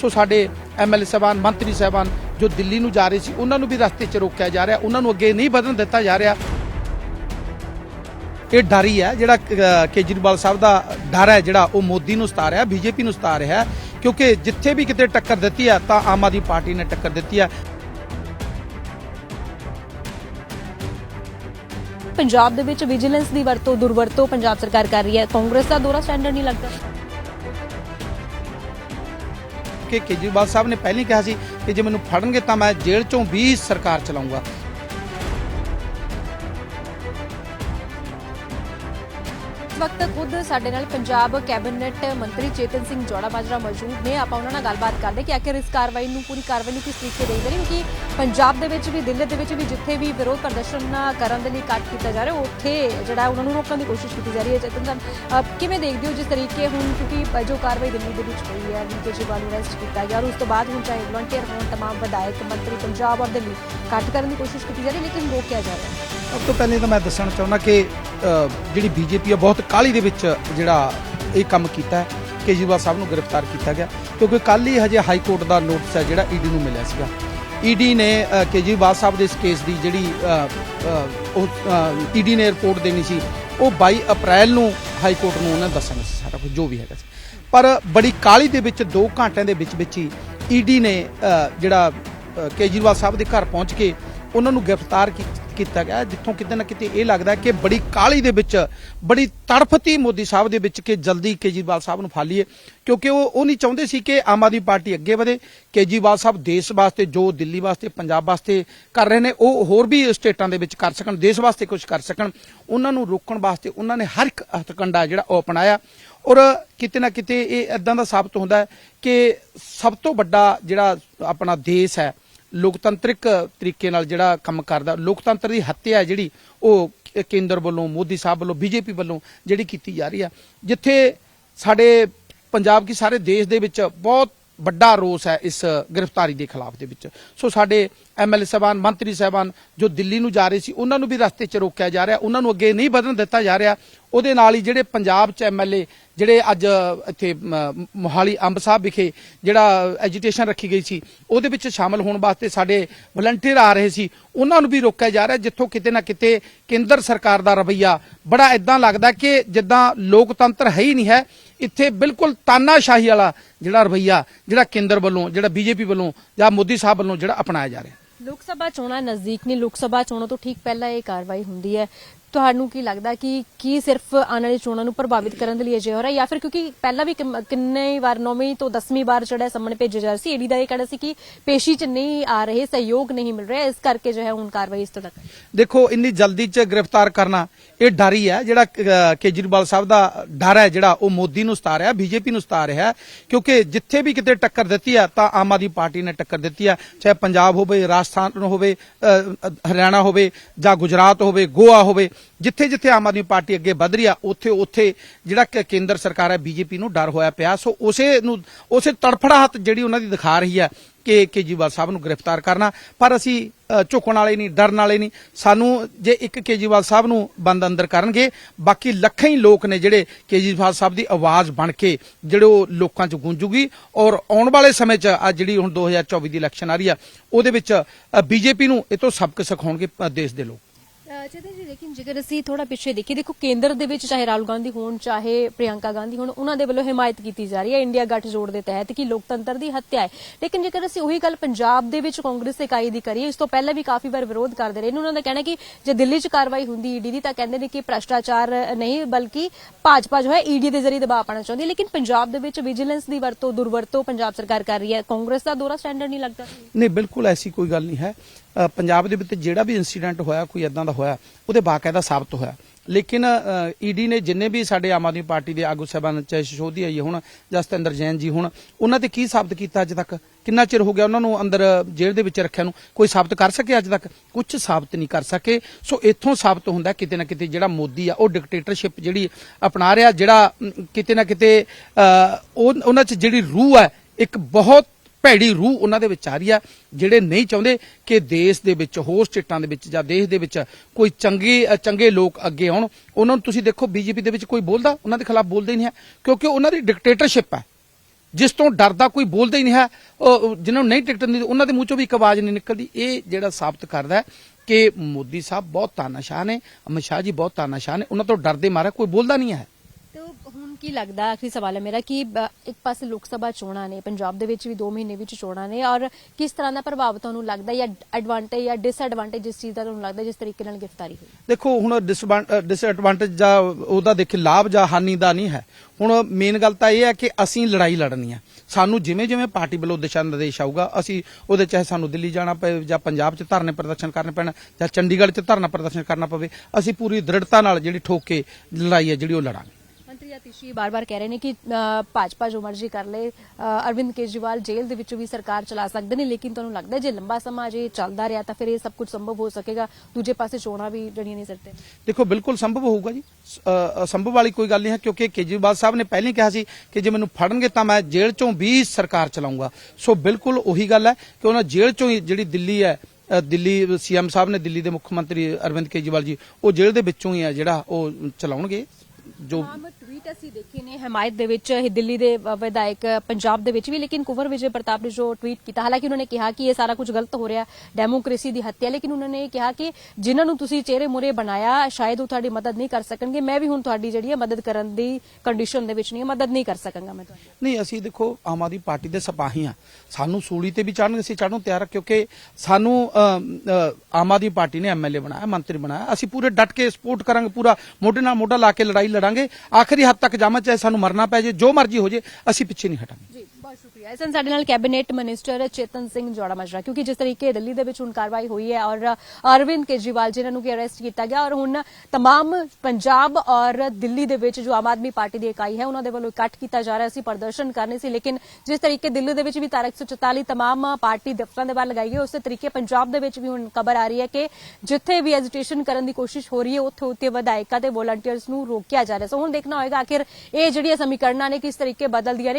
ਸੋ ਸਾਡੇ ਐਮਐਲਏ ਸਾਹਿਬਾਨ, ਮੰਤਰੀ ਸਾਹਿਬਾਨ ਜੋ ਦਿੱਲੀ ਨੂੰ ਜਾ ਰਹੇ ਸੀ, ਉਹਨਾਂ ਨੂੰ ਵੀ ਰਸਤੇ 'ਚ ਰੋਕਿਆ ਜਾ ਰਿਹਾ, ਉਹਨਾਂ ਨੂੰ ਅੱਗੇ ਨਹੀਂ ਵਧਣ ਦਿੱਤਾ ਜਾ ਰਿਹਾ। ਇਹ ਡਰ ਹੀ ਹੈ, ਜਿਹੜਾ ਕੇਜਰੀਵਾਲ ਸਾਹਿਬ ਦਾ ਡਰ ਹੈ, ਜਿਹੜਾ ਉਹ ਮੋਦੀ ਨੂੰ ਸਤਾ ਰਿਹਾ, ਬੀਜੇਪੀ ਨੂੰ ਸਤਾ ਰਿਹਾ, ਕਿਉਂਕਿ ਜਿੱਥੇ ਵੀ ਕਿਤੇ ਟੱਕਰ ਦਿੱਤੀ ਹੈ, ਤਾਂ ਆਮ ਆਦਮੀ ਪਾਰਟੀ ਨੇ ਟੱਕਰ ਦਿੱਤੀ ਹੈ। ਪੰਜਾਬ ਦੇ ਵਿੱਚ ਵਿਜੀਲੈਂਸ ਦੀ ਵਰਤੋਂ, ਦੁਰਵਰਤੋਂ ਪੰਜਾਬ ਸਰਕਾਰ ਕਰ ਰਹੀ ਹੈ। ਕਾਂਗਰਸ ਦਾ ਦੋਹਰਾ ਸਟੈਂਡਰਡ ਨਹੀਂ ਲੱਗਦਾ। ਕਿ ਕੇਜਰੀਵਾਲ ਸਾਹਿਬ ਨੇ ਪਹਿਲਾਂ ਹੀ ਕਿਹਾ ਸੀ ਕਿ ਜੇ ਮੈਨੂੰ ਫੜਨਗੇ ਤਾਂ ਮੈਂ ਜੇਲ੍ਹ ਚੋਂ ਵੀ ਸਰਕਾਰ ਚਲਾਉਂਗਾ। ਇਸ ਵਕਤ ਖੁਦ ਸਾਡੇ ਨਾਲ ਪੰਜਾਬ ਕੈਬਨਿਟ ਮੰਤਰੀ ਚੇਤਨ ਸਿੰਘ ਜੋੜਾ ਬਾਜਰਾ ਮੌਜੂਦ ਨੇ। ਆਪਾਂ ਉਹਨਾਂ ਨਾਲ ਗੱਲਬਾਤ ਕਰਦੇ ਕਿ ਆਖਿਰ ਇਸ ਕਾਰਵਾਈ ਨੂੰ, ਪੂਰੀ ਕਾਰਵਾਈ ਨੂੰ ਕਿਸ ਤਰੀਕੇ ਦੇਖਦੇ ਨੇ ਕਿਉਂਕਿ ਪੰਜਾਬ ਦੇ ਵਿੱਚ ਵੀ, ਦਿੱਲੀ ਦੇ ਵਿੱਚ ਵੀ ਜਿੱਥੇ ਵੀ ਵਿਰੋਧ ਪ੍ਰਦਰਸ਼ਨ ਕਰਨ ਦੇ ਲਈ ਕੱਟ ਕੀਤਾ ਜਾ ਰਿਹਾ, ਉੱਥੇ ਜਿਹੜਾ ਉਹਨਾਂ ਨੂੰ ਰੋਕਣ ਦੀ ਕੋਸ਼ਿਸ਼ ਕੀਤੀ ਜਾ ਰਹੀ ਹੈ। ਚੇਤਨ ਸਾਹਿਬ ਕਿਵੇਂ ਦੇਖਦੇ ਹੋ ਜਿਸ ਤਰੀਕੇ ਹੁਣ ਕਿਉਂਕਿ ਜੋ ਕਾਰਵਾਈ ਦਿੱਲੀ ਦੇ ਵਿੱਚ ਹੋਈ ਹੈ, ਵੀ ਕੇਜਰੀਵਾਲ ਨੂੰ ਅਰੈਸਟ ਕੀਤਾ ਗਿਆ ਔਰ ਉਸ ਤੋਂ ਬਾਅਦ ਹੁਣ ਚਾਹੇ ਵਲੰਟੀਅਰ ਹੋਣ, ਤਮਾਮ ਵਿਧਾਇਕ, ਮੰਤਰੀ ਪੰਜਾਬ ਔਰ ਦਿੱਲੀ ਕੱਟ ਕਰਨ ਦੀ ਕੋਸ਼ਿਸ਼ ਕੀਤੀ ਜਾ ਰਹੀ ਹੈ, ਲੇਕਿਨ ਰੋਕਿਆ ਜਾ ਰਿਹਾ ਸਭ ਤੋਂ ਪਹਿਲੇ ਤਾਂ ਮੈਂ ਦੱਸਣਾ ਚਾਹੁੰਦਾ ਕਿ ਜਿਹੜੀ ਬੀਜੇਪੀ ਆ ਬਹੁਤ ਕਾਲੀ ਦੇ ਵਿੱਚ ਜਿਹੜਾ ਇਹ ਕੰਮ ਕੀਤਾ ਹੈ ਕੇਜਰੀਵਾਲ ਸਾਹਿਬ ਨੂੰ ਗ੍ਰਿਫਤਾਰ ਕੀਤਾ ਗਿਆ। ਕਿਉਂਕਿ ਕੱਲ ਹੀ ਹਜੇ ਹਾਈ ਕੋਰਟ ਦਾ ਨੋਟਿਸ ਹੈ ਜਿਹੜਾ ਈਡੀ ਨੂੰ ਮਿਲਿਆ ਸੀਗਾ। ਈਡੀ ਨੇ ਅ, ਕੇਜਰੀਵਾਲ ਸਾਹਿਬ ਦੇ ਇਸ ਕੇਸ ਦੀ ਜਿਹੜੀ ਅ, ਅ, ਉਹ ਈਡੀ ਨੇ ਰਿਪੋਰਟ ਦੇਣੀ ਸੀ ਉਹ 22 ਅਪ੍ਰੈਲ ਨੂੰ ਹਾਈ ਕੋਰਟ ਨੂੰ ਉਹਨਾਂ ਦੱਸਣਾ ਸੀ ਸਾਰਾ ਕੁਝ ਜੋ ਵੀ ਹੈਗਾ ਸੀ। ਪਰ ਬੜੀ ਕਾਲੀ ਦੇ ਵਿੱਚ 2 ਘੰਟਿਆਂ ਦੇ ਵਿੱਚ ਵਿੱਚ ਹੀ ਈਡੀ ਨੇ ਜਿਹੜਾ ਅ, ਕੇਜਰੀਵਾਲ ਸਾਹਿਬ ਦੇ ਘਰ ਪਹੁੰਚ ਕੇ ਉਹਨਾਂ ਨੂੰ ਗ੍ਰਿਫਤਾਰ ਕੀ- ਕੀਤਾ ਗਿਆ। ਜਿੱਥੋਂ ਕਿਤੇ ਨਾ ਕਿਤੇ ਇਹ ਲੱਗਦਾ ਕਿ ਬੜੀ ਕਾਲੀ ਦੇ ਵਿੱਚ, ਬੜੀ ਤੜਫਤੀ ਮੋਦੀ ਸਾਹਿਬ ਦੇ ਵਿੱਚ ਕਿ ਜਲਦੀ ਕੇਜਰੀਵਾਲ ਸਾਹਿਬ ਨੂੰ ਫਾਲੀਏ ਕਿਉਂਕਿ ਉਹ ਉਹ ਨਹੀਂ ਚਾਹੁੰਦੇ ਸੀ ਕਿ ਆਮ ਆਦਮੀ ਪਾਰਟੀ ਅੱਗੇ ਵਧੇ। ਕੇਜਰੀਵਾਲ ਸਾਹਿਬ ਦੇਸ਼ ਵਾਸਤੇ ਜੋ ਦਿੱਲੀ ਵਾਸਤੇ, ਪੰਜਾਬ ਵਾਸਤੇ ਕਰ ਰਹੇ ਨੇ, ਉਹ ਹੋਰ ਵੀ ਸਟੇਟਾਂ ਦੇ ਵਿੱਚ ਕਰ ਸਕਣ, ਦੇਸ਼ ਵਾਸਤੇ ਕੁਝ ਕਰ ਸਕਣ। ਉਹਨਾਂ ਨੂੰ ਰੋਕਣ ਵਾਸਤੇ ਉਹਨਾਂ ਨੇ ਹਰ ਇੱਕ ਹਥਕੰਡਾ ਜਿਹੜਾ ਉਹ ਅਪਣਾਇਆ। ਔਰ ਕਿਤੇ ਨਾ ਕਿਤੇ ਇਹ ਇਦਾਂ ਦਾ ਸਾਬਤ ਹੁੰਦਾ ਕਿ ਸਭ ਤੋਂ ਵੱਡਾ ਜਿਹੜਾ ਆਪਣਾ ਦੇਸ਼ ਹੈ ਲੋਕਤੰਤਰਿਕ ਤਰੀਕੇ ਨਾਲ ਜਿਹੜਾ ਕੰਮ ਕਰਦਾ, ਲੋਕਤੰਤਰ ਦੀ ਹੱਤਿਆ ਜਿਹੜੀ ਉਹ ਕੇਂਦਰ ਵੱਲੋਂ, ਮੋਦੀ ਸਾਹਿਬ ਵੱਲੋਂ, ਬੀਜੇਪੀ ਵੱਲੋਂ ਜਿਹੜੀ ਕੀਤੀ ਜਾ ਰਹੀ ਆ ਜਿੱਥੇ ਸਾਡੇ ਪੰਜਾਬ ਕੀ ਸਾਰੇ ਦੇਸ਼ ਦੇ ਵਿੱਚ ਬਹੁਤ ਵੱਡਾ ਰੋਸ ਹੈ ਇਸ ਗ੍ਰਿਫਤਾਰੀ ਦੇ ਖਿਲਾਫ ਦੇ ਵਿੱਚ। ਸੋ ਸਾਡੇ ਐਮਐਲਏ ਸਾਹਿਬਾਨ, ਮੰਤਰੀ ਸਾਹਿਬਾਨ ਜੋ ਦਿੱਲੀ ਨੂੰ ਜਾ ਰਹੇ ਸੀ, ਉਹਨਾਂ ਨੂੰ ਵੀ ਰਸਤੇ 'ਚ ਰੋਕਿਆ ਜਾ ਰਿਹਾ, ਉਹਨਾਂ ਨੂੰ ਅੱਗੇ ਨਹੀਂ ਵਧਣ ਦਿੱਤਾ ਜਾ ਰਿਹਾ। ਉਹਦੇ ਨਾਲ ਹੀ ਜਿਹੜੇ ਪੰਜਾਬ 'ਚ ਐਮਐਲਏ ਜਿਹੜੇ ਅੱਜ ਇੱਥੇ ਮੋਹਾਲੀ ਅੰਬ ਸਾਹਿਬ ਵਿਖੇ ਜਿਹੜਾ ਐਜੀਟੇਸ਼ਨ ਰੱਖੀ ਗਈ ਸੀ, ਉਹਦੇ ਵਿੱਚ ਸ਼ਾਮਲ ਹੋਣ ਵਾਸਤੇ ਸਾਡੇ ਵਲੰਟੀਅਰ ਆ ਰਹੇ ਸੀ। ਉਹਨਾਂ ਨੂੰ ਵੀ ਰੋਕਿਆ ਜਾ ਰਿਹਾ, ਜਿੱਥੋਂ ਕਿਤੇ ਨਾ ਕਿਤੇ ਕੇਂਦਰ ਸਰਕਾਰ ਦਾ ਰਵੱਈਆ। ਬੜਾ ਇਦਾਂ ਲੱਗਦਾ ਕਿ ਜਿੱਦਾਂ ਲੋਕਤੰਤਰ ਹੈ ਹੀ ਨਹੀਂ ਹੈ, ਇੱਥੇ ਬਿਲਕੁਲ ਤਾਨਾਸ਼ਾਹੀ ਵਾਲਾ ਜਿਹੜਾ ਰਵੱਈਆ, ਜਿਹੜਾ ਕੇਂਦਰ ਵੱਲੋਂ, ਜਿਹੜਾ ਬੀਜੇਪੀ ਵੱਲੋਂ ਜਾਂ ਮੋਦੀ ਸਾਹਿਬ ਵੱਲੋਂ ਜਿਹੜਾ ਅਪਣਾਇਆ ਜਾ ਰਿਹਾ। ਲੋਕ ਸਭਾ ਚੋਣਾਂ ਨਜ਼ਦੀਕ ਨੇ, ਲੋਕ ਸਭਾ ਚੋਣਾਂ ਤੋਂ ਠੀਕ ਪਹਿਲਾਂ ਇਹ ਕਾਰਵਾਈ ਹੁੰਦੀ ਹੈ। ਤੁਹਾਨੂੰ ਕੀ ਲੱਗਦਾ ਕਿ ਕੀ ਸਿਰਫ ਆਉਣ ਵਾਲੀ ਚੋਣਾਂ ਨੂੰ ਪ੍ਰਭਾਵਿਤ ਕਰਨ ਦੇ ਲਈ ਅਜੇ ਹੋ ਰਿਹਾ ਜਾਂ ਫਿਰ ਕਿਉਂਕਿ ਪਹਿਲਾਂ ਵੀ ਕਿੰਨੇ ਵਾਰ, ਨੌਵੀਂ ਤੋਂ 10ਵੀਂ ਵਾਰ ਜਿਹੜਾ ਸਾਹਮਣੇ ਭੇਜਿਆ ਜਾ ਰਿਹਾ ਸੀ ਈਡੀ ਦਾ ਇਹ ਕਹਿਣਾ ਸੀ ਕਿ ਪੇਸ਼ੀ 'ਚ ਨਹੀਂ ਆ ਰਹੇ, ਸਹਿਯੋਗ ਨਹੀਂ ਮਿਲ ਰਿਹਾ, ਇਸ ਕਰਕੇ ਜੋ ਹੈ ਹੁਣ ਕਾਰਵਾਈ ਇਸ ਤੋਂ ਤੱਕ। ਦੇਖੋ, ਇੰਨੀ ਜਲਦੀ ਚ ਗ੍ਰਿਫਤਾਰ ਕਰਨਾ, ਇਹ ਡਰ ਹੀ ਹੈ, ਜਿਹੜਾ ਕੇਜਰੀਵਾਲ ਸਾਹਿਬ ਦਾ ਡਰ ਹੈ, ਜਿਹੜਾ ਉਹ ਮੋਦੀ ਨੂੰ ਸਤਾ ਰਿਹਾ, ਬੀਜੇਪੀ ਨੂੰ ਸਤਾ ਰਿਹਾ ਕਿਉਂਕਿ ਜਿੱਥੇ ਵੀ ਕਿਤੇ ਟੱਕਰ ਦਿੱਤੀ ਹੈ, ਤਾਂ ਆਮ ਆਦਮੀ ਪਾਰਟੀ ਨੇ ਟੱਕਰ ਦਿੱਤੀ ਹੈ, ਚਾਹੇ ਪੰਜਾਬ ਹੋਵੇ, ਰਾਜਸਥਾਨ ਹੋਵੇ ਹਰਿਆਣਾ ਹੋਵੇ, ਜਾਂ ਗੁਜਰਾਤ ਹੋਵੇ, ਗੋਆ ਹੋਵੇ ਜਿੱਥੇ ਜਿੱਥੇ ਆਮ ਆਦਮੀ ਪਾਰਟੀ ਅੱਗੇ ਵਧ ਰਹੀ ਆ, ਉੱਥੇ ਉੱਥੇ ਜਿਹੜਾ ਕੇਂਦਰ ਸਰਕਾਰ ਹੈ, ਬੀਜੇਪੀ ਨੂੰ ਡਰ ਹੋਇਆ ਪਿਆ। ਸੋ ਉਸੇ ਨੂੰ, ਉਸੇ ਤੜਫੜਾਹਟ ਜਿਹੜੀ ਉਹਨਾਂ ਦੀ ਦਿਖਾ ਰਹੀ ਹੈ ਕਿ ਕੇਜਰੀਵਾਲ ਸਾਹਿਬ ਨੂੰ ਗ੍ਰਿਫਤਾਰ ਕਰਨਾ। ਪਰ ਅਸੀਂ ਝੁਕਣ ਵਾਲੇ ਨਹੀਂ, ਡਰਨ ਵਾਲੇ ਨਹੀਂ। ਸਾਨੂੰ ਜੇ ਇੱਕ ਕੇਜਰੀਵਾਲ ਸਾਹਿਬ ਨੂੰ ਬੰਦ ਅੰਦਰ ਕਰਨਗੇ, ਬਾਕੀ ਲੱਖਾਂ ਹੀ ਲੋਕ ਨੇ ਜਿਹੜੇ ਕੇਜਰੀਵਾਲ ਸਾਹਿਬ ਦੀ ਆਵਾਜ਼ ਬਣ ਕੇ ਜਿਹੜੇ ਉਹ ਲੋਕਾਂ 'ਚ ਗੂੰਜੂਗੀ। ਔਰ ਆਉਣ ਵਾਲੇ ਸਮੇਂ 'ਚ ਆ ਜਿਹੜੀ ਹੁਣ 2024 ਦੀ ਇਲੈਕਸ਼ਨ ਆ ਰਹੀ ਆ, ਉਹਦੇ ਵਿੱਚ ਬੀਜੇਪੀ ਨੂੰ ਇਹ ਤੋਂ ਸਬਕ ਸਿਖਾਉਣਗੇ ਦੇਸ਼ ਦੇ ਲੋਕ। ਚੇਤਨ ਜੀ, ਲੇਕਿਨ ਜੇਕਰ ਅਸੀਂ ਥੋੜਾ ਪਿੱਛੇ ਦੇਖੀਏ, ਦੇਖੋ ਕੇਂਦਰ ਦੇ ਵਿੱਚ ਚਾਹੇ ਰਾਹੁਲ ਗਾਂਧੀ ਹੋਣ, ਚਾਹੇ ਪ੍ਰਿਯੰਕਾ ਗਾਂਧੀ ਹੋਣ, ਉਹਨਾਂ ਦੇ ਵੱਲੋਂ ਹਿਮਾਇਤ ਕੀਤੀ ਜਾ ਰਹੀ ਹੈ ਇੰਡੀਆ ਗੱਠਜੋੜ ਦੇ ਤਹਿਤ ਕਿ ਲੋਕਤੰਤਰ ਦੀ ਹੱਤਿਆ ਹੈ। ਲੇਕਿਨ ਜੇਕਰ ਅਸੀਂ ਉਹੀ ਗੱਲ ਪੰਜਾਬ ਦੇ ਵਿੱਚ ਕਾਂਗਰਸ ਇਕਾਈ ਦੀ ਕਰੀਏ, ਇਸ ਤੋਂ ਪਹਿਲਾਂ ਵੀ ਕਾਫੀ ਵਾਰ ਵਿਰੋਧ ਕਰਦੇ ਰਹੇ। ਉਹਨਾਂ ਦਾ ਕਹਿਣਾ ਕਿ ਜੇ ਦਿੱਲੀ 'ਚ ਕਾਰਵਾਈ ਹੁੰਦੀ, ਈਡੀ ਦੀ, ਤਾਂ ਕਹਿੰਦੇ ਨੇ ਕਿ ਭ੍ਰਸ਼ਟਾਚਾਰ ਨਹੀਂ, ਬਲਕਿ ਭਾਜਪਾ ਜੋ ਹੈ ਈਡੀ ਦੇ ਜ਼ਰੀਏ ਦਬਾਅ ਪਾਉਣਾ ਚਾਹੁੰਦੀ ਹੈ। ਲੇਕਿਨ ਪੰਜਾਬ ਦੇ ਵਿੱਚ ਵਿਜੀਲੈਂਸ ਦੀ ਵਰਤੋਂ, ਦੁਰਵਰਤੋਂ ਪੰਜਾਬ ਸਰਕਾਰ ਕਰ ਰਹੀ ਹੈ। ਕਾਂਗਰਸ ਦਾ ਦੋਹਰਾ ਸਟੈਂਡਰਡ ਨਹੀਂ ਲੱਗਦਾ। ਨਹੀਂ, ਬਿਲਕੁਲ ਐਸੀ ਕੋਈ ਗੱਲ ਨਹੀਂ ਹੈ। ਪੰਜਾਬ ਦੇ ਵਿੱਚ ਜਿਹੜਾ ਵੀ ਇਨਸੀਡੈਂਟ ਹੋਇਆ, ਕੋਈ ਇਦਾਂ ਦਾ ਹੋਇਆ, ਉਹਦੇ ਬਾਕਾਇਦਾ ਸਾਬਤ ਹੋਇਆ। ਲੇਕਿਨ ਈਡੀ ਨੇ ਜਿੰਨੇ ਵੀ ਸਾਡੇ ਆਮ ਆਦਮੀ ਪਾਰਟੀ ਦੇ ਆਗੂ ਸਾਹਿਬਾਨ, ਚਾਹੇ ਸ਼ਸ਼ੋਦੀ ਜੀ ਹੁਣ, ਜਾਂ ਸਤਿੰਦਰ ਜੈਨ ਜੀ ਹੁਣ, ਉਹਨਾਂ ਤੇ ਕੀ ਸਾਬਤ ਕੀਤਾ ਅੱਜ ਤੱਕ? ਕਿੰਨਾ ਚਿਰ ਹੋ ਗਿਆ ਉਹਨਾਂ ਨੂੰ ਅੰਦਰ ਜੇਲ੍ਹ ਦੇ ਵਿੱਚ ਰੱਖਿਆ ਨੂੰ? ਕੋਈ ਸਾਬਤ ਕਰ ਸਕੇ ਅੱਜ ਤੱਕ? ਕੁਝ ਸਾਬਤ ਨਹੀਂ ਕਰ ਸਕੇ। ਸੋ ਇੱਥੋਂ ਸਾਬਤ ਹੁੰਦਾ ਕਿਤੇ ਨਾ ਕਿਤੇ ਜਿਹੜਾ ਮੋਦੀ ਆ, ਉਹ ਡਿਕਟੇਟਰਸ਼ਿਪ ਜਿਹੜੀ ਅਪਣਾ ਰਿਹਾ, ਜਿਹੜਾ ਕਿਤੇ ਨਾ ਕਿਤੇ ਉਹ, ਉਹਨਾਂ 'ਚ ਜਿਹੜੀ ਰੂਹ ਹੈ ਇੱਕ ਬਹੁਤ ਭੈੜੀ ਰੂਹ ਉਹਨਾਂ ਦੇ ਵਿੱਚ ਆ ਰਹੀ ਆ, ਜਿਹੜੇ ਨਹੀਂ ਚਾਹੁੰਦੇ ਕਿ ਦੇਸ਼ ਦੇ ਵਿੱਚ, ਹੋਰ ਸਟੇਟਾਂ ਦੇ ਵਿੱਚ ਜਾਂ ਦੇਸ਼ ਦੇ ਵਿੱਚ ਕੋਈ ਚੰਗੇ ਚੰਗੇ ਲੋਕ ਅੱਗੇ ਆਉਣ, ਉਹਨਾਂ ਨੂੰ ਤੁਸੀਂ ਦੇਖੋ ਬੀਜੇਪੀ ਦੇ ਵਿੱਚ ਕੋਈ ਬੋਲਦਾ, ਉਹਨਾਂ ਦੇ ਖਿਲਾਫ ਬੋਲਦੇ ਨਹੀਂ ਹੈ, ਕਿਉਂਕਿ ਉਹਨਾਂ ਦੀ ਡਿਕਟੇਟਰਸ਼ਿਪ ਹੈ। ਜਿਸ ਤੋਂ ਡਰਦਾ ਕੋਈ ਬੋਲਦਾ ਹੀ ਨਹੀਂ ਹੈ, ਉਹ- ਉਹ ਜਿਨ੍ਹਾਂ ਨੂੰ ਨਹੀਂ ਟਿਕਟ ਨਹੀਂ ਉਹਨਾਂ ਦੇ ਮੂੰਹ ਚੋਂ ਵੀ ਇੱਕ ਆਵਾਜ਼ ਨਹੀਂ ਨਿਕਲਦੀ। ਇਹ ਜਿਹੜਾ ਸਾਬਤ ਕਰਦਾ ਕਿ ਮੋਦੀ ਸਾਹਿਬ ਬਹੁਤ ਤਾਨਾਸ਼ਾਹ ਨੇ, ਅਮਿਤ ਸ਼ਾਹ ਜੀ ਬਹੁਤ ਤਾਨਾਸ਼ਾਹ ਨੇ, ਉਹਨਾਂ ਤੋਂ ਡਰਦੇ ਮਾਰਾ, ਕੋਈ ਬੋਲਦਾ ਨਹੀਂ ਹੈ। ਕੀ ਲੱਗਦਾ ਆਖਰੀ ਸਵਾਲ ਹੈ ਮੇਰਾ ਕਿ ਇੱਕ ਪਾਸੇ ਲੋਕ ਸਭਾ ਚੋਣਾਂ ਨੇ, ਪੰਜਾਬ ਦੇ ਵਿੱਚ ਵੀ 2 ਮਹੀਨੇ ਵਿੱਚ ਚੋਣਾਂ ਨੇ ਔਰ ਕਿਸ ਤਰ੍ਹਾਂ ਦਾ ਪ੍ਰਭਾਵ ਤੁਹਾਨੂੰ ਲੱਗਦਾ ਜਾਂ ਐਡਵਾਂਟੇਜ ਜਾਂ ਡਿਸਐਡਵਾਂਟੇਜ ਜਿਸ ਚੀਜ਼ ਦਾ ਤੁਹਾਨੂੰ ਲੱਗਦਾ ਜਿਸ ਤਰੀਕੇ ਨਾਲ ਗ੍ਰਿਫਤਾਰੀ ਹੋਈ? ਦੇਖੋ, ਹੁਣ ਡਿਸਐਡਵਾਂਟੇਜ ਜਾਂ ਉਹਦਾ ਦੇਖੇ ਲਾਭ ਜਾਂ ਹਾਨੀ ਦਾ ਨਹੀਂ ਹੈ। ਹੁਣ ਮੇਨ ਗੱਲ ਤਾਂ ਇਹ ਹੈ ਕਿ ਅਸੀਂ ਲੜਾਈ ਲੜਨੀ ਹੈ। ਸਾਨੂੰ ਜਿਵੇਂ ਜਿਵੇਂ ਪਾਰਟੀ ਵੱਲੋਂ ਦਿਸ਼ਾ ਨਿਰਦੇਸ਼ ਆਊਗਾ, ਅਸੀਂ ਉਹਦੇ ਚਾਹੇ ਸਾਨੂੰ ਦਿੱਲੀ ਜਾਣਾ ਪਵੇ ਜਾਂ ਪੰਜਾਬ 'ਚ ਧਰਨੇ ਪ੍ਰਦਰਸ਼ਨ ਕਰਨੇ ਪੈਣ ਜਾਂ ਚੰਡੀਗੜ੍ਹ 'ਚ ਧਰਨਾ ਪ੍ਰਦਰਸ਼ਨ ਕਰਨਾ ਪਵੇ, ਅਸੀਂ ਪੂਰੀ ਦ੍ਰਿੜਤਾ ਨਾਲ ਜਿਹੜੀ ਠੋਕ ਕੇ ਲੜਾਈ ਹੈ ਜਿਹੜੀ ਉਹ ਲੜਾਂਗੇ। ਮੰਤਰੀ ਆਤੀਸ਼ੀ ਬਾਰ-ਬਾਰ ਕਹਿ ਰਹੇ ਨੇ ਕਿ ਭਾਜਪਾ ਜੋ ਮਰਜ਼ੀ ਕਰ ਲੇ ਅਰਵਿੰਦ ਕੇਜਰੀਵਾਲ ਜੇਲ੍ਹ ਦੇ ਵਿੱਚੋਂ ਵੀ ਸਰਕਾਰ ਚਲਾ ਸਕਦੇ ਨੇ, ਲੇਕਿਨ ਤੁਹਾਨੂੰ ਲੱਗਦਾ ਜੇ ਲੰਬਾ ਸਮਾਂ ਜੇ ਚੱਲਦਾ ਰਿਹਾ ਤਾਂ ਫਿਰ ਇਹ ਸਭ ਕੁਝ ਸੰਭਵ ਹੋ ਸਕੇਗਾ? ਦੂਜੇ ਪਾਸੇ ਚੋਣਾਂ ਵੀ ਜੜੀਆਂ ਨਹੀਂ ਸਰਤੇ ਦੇਖੋ, ਬਿਲਕੁਲ ਸੰਭਵ ਹੋਊਗਾ ਜੀ। ਸੰਭਵ ਵਾਲੀ ਕੋਈ ਗੱਲ ਨਹੀਂ ਹੈ, ਕਿਉਂਕਿ ਕੇਜਰੀਵਾਲ ਸਾਹਿਬ ਨੇ ਪਹਿਲਾਂ ਹੀ ਕਿਹਾ ਸੀ ਕਿ ਜੇ ਮੈਨੂੰ ਫੜਨਗੇ ਤਾਂ ਮੈਂ ਜੇਲ੍ਹ ਚੋਂ ਵੀ ਸਰਕਾਰ ਚਲਾਉਂਗਾ ਸੋ ਬਿਲਕੁਲ ਉਹੀ ਗੱਲ ਹੈ ਕਿ ਉਹਨਾਂ ਜੇਲ੍ਹ ਚੋਂ ਹੀ ਜਿਹੜੀ ਦਿੱਲੀ ਹੈ ਦਿੱਲੀ ਸੀਐਮ ਸਾਹਿਬ ਨੇ ਦਿੱਲੀ ਦੇ ਮੁੱਖ ਮੰਤਰੀ ਅਰਵਿੰਦ ਕੇਜਰੀਵਾਲ ਜੀ, ਉਹ ਜੇਲ੍ਹ ਦੇ ਵਿੱਚੋਂ ਹੀ ਹੈ ਜਿਹੜਾ ਉਹ ਚਲਾਉਣਗੇ। ਜੋ ਆਮ ਟਵੀਟ ਅਸੀਂ ਦੇਖੇ ਨੇ ਹਮਾਇਤ ਦੇ ਵਿੱਚ ਇਹ ਦਿੱਲੀ ਦੇ ਵਿਧਾਇਕ ਪੰਜਾਬ ਦੇ ਵਿੱਚ ਵੀ ਲੇਕਿਨ ਕੁੰਵਰ ਵਿਜੇ ਪ੍ਰਤਾਪ ਨੇ ਜੋ ਟਵੀਟ ਕੀਤਾ ਹਾਲਾਂਕਿ ਉਹਨਾਂ ਨੇ ਕਿਹਾ ਕਿ ਇਹ ਸਾਰਾ ਕੁਝ ਗਲਤ ਹੋ ਰਿਹਾ ਡੈਮੋਕ੍ਰੇਸੀ ਦੀ ਹੱਤਿਆ ਲੇਕਿਨ ਉਹਨਾਂ ਨੇ ਇਹ ਕਿਹਾ ਕਿ ਜਿਨ੍ਹਾਂ ਨੂੰ ਤੁਸੀਂ ਚਿਹਰੇ ਮੁਰੇ ਬਣਾਇਆ ਸ਼ਾਇਦ ਉਹ ਤੁਹਾਡੀ ਮਦਦ ਨਹੀਂ ਕਰ ਸਕਣਗੇ ਮੈਂ ਵੀ ਹੁਣ ਤੁਹਾਡੀ ਜਿਹੜੀ ਹੈ ਮਦਦ ਕਰਨ ਦੀ ਕੰਡੀਸ਼ਨ ਦੇ ਵਿੱਚ ਨਹੀਂ ਹਾਂ, ਮਦਦ ਨਹੀਂ ਕਰ ਸਕਾਂਗਾ ਮੈਂ ਨਹੀਂ ਅਸੀਂ ਦੇਖੋ ਆਮ ਆਦਮੀ ਪਾਰਟੀ ਦੇ ਸਿਪਾਹੀ ਹਾਂ। ਸਾਨੂੰ ਸੂਲੀ ਤੇ ਵੀ ਚੜ੍ਹਨ ਅਸੀਂ ਚੜ੍ਹਨ ਨੂੰ ਤਿਆਰ ਕਿਉਂਕਿ ਸਾਨੂੰ ਆਮ ਆਦਮੀ ਪਾਰਟੀ ਨੇ ਐਮਐਲਏ ਬਣਾਇਆ ਮੰਤਰੀ ਬਣਾਇਆ। ਅਸੀਂ ਪੂਰੇ ਡਟ ਕੇ ਸਪੋਰਟ ਕਰਾਂਗੇ ਪੂਰਾ ਮੋਢੇ ਨਾਲ ਮੋਢਾ ਲਾ ਕੇ ਲੜਾਈ ਲੜਾਂਗੇ। ਆਖਰੀ ਹੱਦ ਤੱਕ ਜਾਮਾ ਚਾਹੇ ਸਾਨੂੰ ਮਰਨਾ ਪੈ ਜੇ, ਜੋ ਮਰਜ਼ੀ ਹੋ ਜੇ, ਅਸੀਂ ਪਿੱਛੇ ਨਹੀਂ ਹਟਾਂਗੇ। ਬਹੁਤ ਸ਼ੁਕਰੀਆ ਇਸ ਸਾਡੇ ਨਾਲ ਕੈਬਨਿਟ ਮਿਨਿਸਟਰ ਚੇਤਨ ਸਿੰਘ ਜੋੜਾ ਮਜਰਾ ਕਿਉਂਕਿ ਜਿਸ ਤਰੀਕੇ ਦਿੱਲੀ ਦੇ ਵਿੱਚ ਹੁਣ ਕਾਰਵਾਈ ਹੋਈ ਹੈ ਔਰ ਅਰਵਿੰਦ ਕੇਜਰੀਵਾਲ ਜਿਨ੍ਹਾਂ ਨੂੰ ਕਿ ਅਰੈਸਟ ਕੀਤਾ ਗਿਆ ਔਰ ਹੁਣ तमाम ਪੰਜਾਬ ਔਰ ਦਿੱਲੀ ਦੇ ਵਿੱਚ ਜੋ ਆਮ ਆਦਮੀ ਪਾਰਟੀ ਦੀ ਇਕਾਈ ਹੈ ਉਹਨਾਂ ਦੇ ਵੱਲੋਂ ਇਕੱਠ ਕੀਤਾ ਜਾ ਰਿਹਾ ਸੀ ਪ੍ਰਦਰਸ਼ਨ ਕਰਨੇ ਸੀ ਲੇਕਿਨ ਜਿਸ ਤਰੀਕੇ ਦਿੱਲੀ ਦੇ ਵਿੱਚ ਵੀ ਤਾਰਾ 144 तमाम ਪਾਰਟੀ ਦਫ਼ਤਰਾਂ ਦੇ ਬਾਹਰ ਲਗਾਈ ਗਈ ਉਸੇ ਤਰੀਕੇ ਪੰਜਾਬ ਦੇ ਵਿੱਚ ਵੀ ਹੁਣ ਖਬਰ ਆ ਰਹੀ ਹੈ ਕਿ ਜਿੱਥੇ ਵੀ ਐਜੀਟੇਸ਼ਨ ਕਰਨ ਦੀ ਕੋਸ਼ਿਸ਼ ਹੋ ਰਹੀ ਹੈ ਉੱਥੇ ਉੱਥੇ ਵਿਧਾਇਕਾਂ ਤੇ ਵੋਲੰਟੀਅਰਸ ਨੂੰ ਰੋਕਿਆ ਜਾ ਰਿਹਾ ਸੋ ਹੁਣ ਦੇਖਣਾ ਹੋਏਗਾ ਆਖਿਰ ਇਹ ਜਿਹੜੀਆਂ ਸਮੀਕਰਨਾਂ ਨੇ ਕਿਸ ਤਰੀਕੇ ਬਦਲਦੀਆਂ ਨੇ